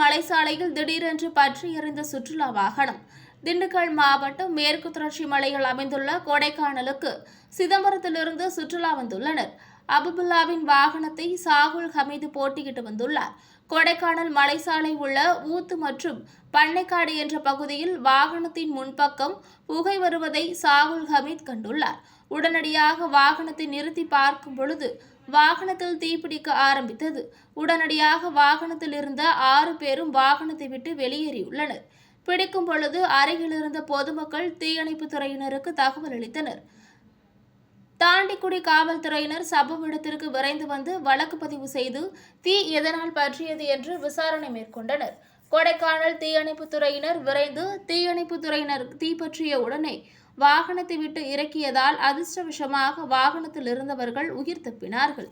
மலை சாலையில் திடீரென்று பற்றி எறிந்த சுற்றுலா வாகனம். திண்டுக்கல் மாவட்டம் மேற்கு தொடர்ச்சி மலையில் அமைந்துள்ள கொடைக்கானலுக்கு சிதம்பரத்திலிருந்து சுற்றுலா வந்துள்ளனர். அபுபுல்லாவின் வாகனத்தை சாகுல் ஹமீது போட்டியிட்டு வந்துள்ளார். கொடைக்கானல் மலைசாலை உள்ள ஊத்து மற்றும் பண்ணைக்காடு என்ற பகுதியில் வாகனத்தின் முன்பக்கம் புகை வருவதை சாகுல் ஹமீத் கண்டுள்ளார். உடனடியாக வாகனத்தை நிறுத்தி பார்க்கும் பொழுது வாகனத்தில் தீப்பிடிக்க ஆரம்பித்தது. உடனடியாக வாகனத்தில் இருந்த ஆறு பேரும் வாகனத்தை விட்டு வெளியேறியுள்ளனர். பிடிக்கும் பொழுது அருகிலிருந்த பொதுமக்கள் தீயணைப்புத் துறையினருக்கு தகவல் அளித்தனர். தாண்டிக்குடி காவல்துறையினர் சம்பவ இடத்திற்கு விரைந்து வந்து வழக்கு பதிவு செய்து தீ எதனால் பற்றியது என்று விசாரணை மேற்கொண்டனர். கொடைக்கானல் தீயணைப்புத் துறையினர் விரைந்து தீயணைப்புத் துறையினர் தீ பற்றிய உடனே வாகனத்தை விட்டு இறக்கியதால் அதிர்ஷ்டவசமாக வாகனத்தில் இருந்தவர்கள் உயிர் தப்பினார்கள்.